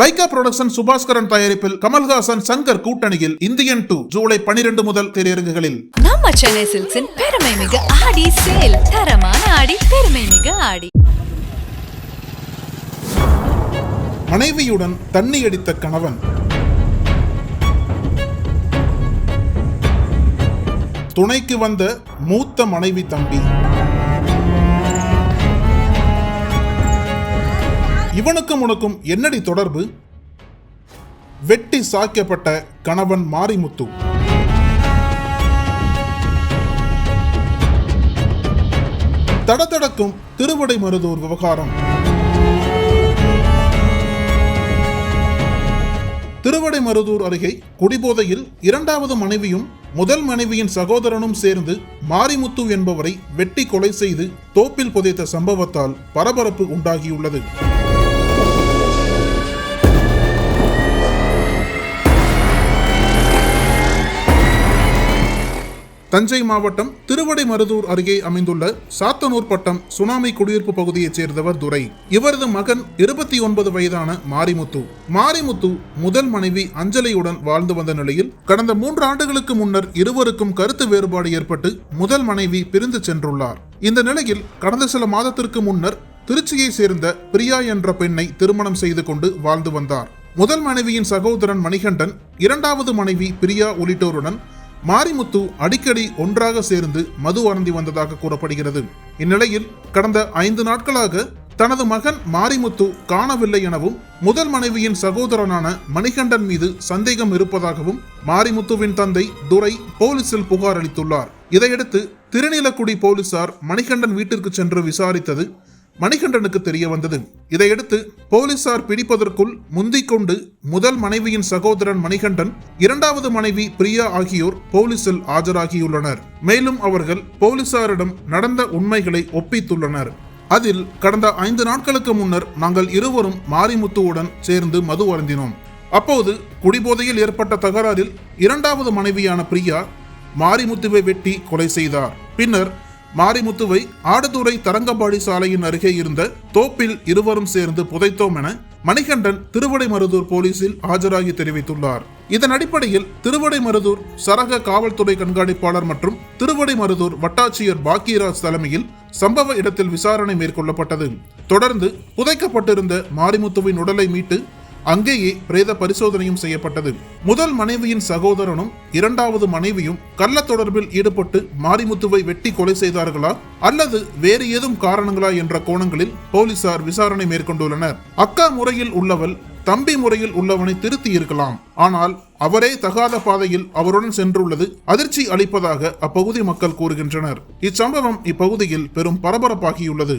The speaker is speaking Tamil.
லைகா புரொடக்ஷன் சுபாஸ்கரன் தயாரிப்பில் கமல்ஹாசன் சங்கர் கூட்டணியில் இந்தியன் டூ ஜூலை 12 முதல் திரையரங்குகளில். நம்ம சென்னை சில்க்ஸின் பெருமை மிகு ஆடி சேல் தரமான ஆடி பெருமை மிகு ஆடி. மனைவியுடன் தண்ணி அடித்த கணவன். துணைக்கு வந்த மூத்த மனைவி தம்பி. இவனுக்கும் உனக்கும் என்னடி தொடர்பு? வெட்டி சாய்க்கப்பட்ட கணவன் மாரிமுத்து. தடதடக்கும் திருவடை மருதூர் விவகாரம். திருவடைமருதூர் அருகே குடிபோதையில் இரண்டாவது மனைவியும் முதல் மனைவியின் சகோதரனும் சேர்ந்து மாரிமுத்து என்பவரை வெட்டி கொலை செய்து தோப்பில் புதைத்த சம்பவத்தால் பரபரப்பு உண்டாகியுள்ளது. தஞ்சை மாவட்டம் திருவடைமருதூர் அருகே அமைந்துள்ள சாத்தனூர் பட்டம் சுனாமி குடியிருப்பு பகுதியைச் சேர்ந்தவர் துரை. இவரது மகன் இருபத்தி ஒன்பது வயதான மாரிமுத்து. மாரிமுத்து முதல் மனைவி அஞ்சலியுடன் வாழ்ந்து வந்த நிலையில் கடந்த மூன்று ஆண்டுகளுக்கு முன்னர் இருவருக்கும் கருத்து வேறுபாடு ஏற்பட்டு முதல் மனைவி பிரிந்து சென்றுள்ளார். இந்த நிலையில் கடந்த சில மாதத்திற்கு முன்னர் திருச்சியை சேர்ந்த பிரியா என்ற பெண்ணை திருமணம் செய்து கொண்டு வாழ்ந்து வந்தார். முதல் மனைவியின் சகோதரன் மணிகண்டன் இரண்டாவது மனைவி பிரியா உள்ளிட்டோருடன் மாரிமுத்து அடிக்கடி ஒன்றாக சேர்ந்து மது அருந்தி வந்ததாக கூறப்படுகிறது. இந்நிலையில் கடந்த ஐந்து நாட்களாக தனது மகன் மாரிமுத்து காணவில்லை எனவும் முதல் மனைவியின் சகோதரனான மணிகண்டன் மீது சந்தேகம் இருப்பதாகவும் மாரிமுத்துவின் தந்தை துரை போலீசில் புகார் அளித்துள்ளார். இதையடுத்து திருநீலக்குடி போலீசார் மணிகண்டன் வீட்டிற்கு சென்று விசாரித்தது மணிகண்டனுக்கு தெரிய வந்தது. இதையடுத்து போலீசார் பிடிப்பதற்குள் முந்திக் கொண்டு முதல் மனைவியின் சகோதரன் மணிகண்டன் இரண்டாவது மனைவி பிரியா ஆகியோர் போலீசில் ஆஜராகியுள்ளனர். மேலும் அவர்கள் போலீசாரிடம் நடந்த உண்மைகளை ஒப்பித்துள்ளனர். அதில் கடந்த ஐந்து நாட்களுக்கு முன்னர் நாங்கள் இருவரும் மாரிமுத்துவுடன் சேர்ந்து மது அருந்தினோம். அப்போது குடிபோதையில் ஏற்பட்ட தகராறில் இரண்டாவது மனைவியான பிரியா மாரிமுத்துவை வெட்டி கொலை செய்தார். பின்னர் மாரிமுத்துவை ஆடுதுறை தரங்கம்பாடி சாலையின் அருகே இருந்த தோப்பில் இருவரும் சேர்ந்து புதைத்தோம் என மணிகண்டன் திருவடைமருதூர் போலீசில் ஆஜராகி தெரிவித்துள்ளார். இதன் அடிப்படையில் திருவடைமருதூர் சரக காவல்துறை கண்காணிப்பாளர் மற்றும் திருவடைமருதூர் வட்டாட்சியர் பாக்கியராஜ் தலைமையில் சம்பவ இடத்தில் விசாரணை மேற்கொள்ளப்பட்டது. தொடர்ந்து புதைக்கப்பட்டிருந்த மாரிமுத்துவின் உடலை மீட்டு அங்கேயே பிரேத பரிசோதனையும் செய்யப்பட்டது. முதல் மனைவியின் சகோதரனும் இரண்டாவது மனைவியும் கள்ள தொடர்பில் ஈடுபட்டு மாரிமுத்துவை வெட்டி கொலை செய்தார்களா? அல்லது வேறு ஏதும் காரணங்களா என்ற கோணங்களில் போலீசார் விசாரணை மேற்கொண்டுள்ளனர். அக்கா முறையில் உள்ளவள் தம்பி முறையில் உள்ளவனை திருத்தி இருக்கலாம் ஆனால் அவரே தகாத பாதையில் அவருடன் சென்றுள்ளது அதிர்ச்சி அளிப்பதாக அப்பகுதி மக்கள் கூறுகின்றனர். இச்சம்பவம் இப்பகுதியில் பெரும் பரபரப்பாகியுள்ளது.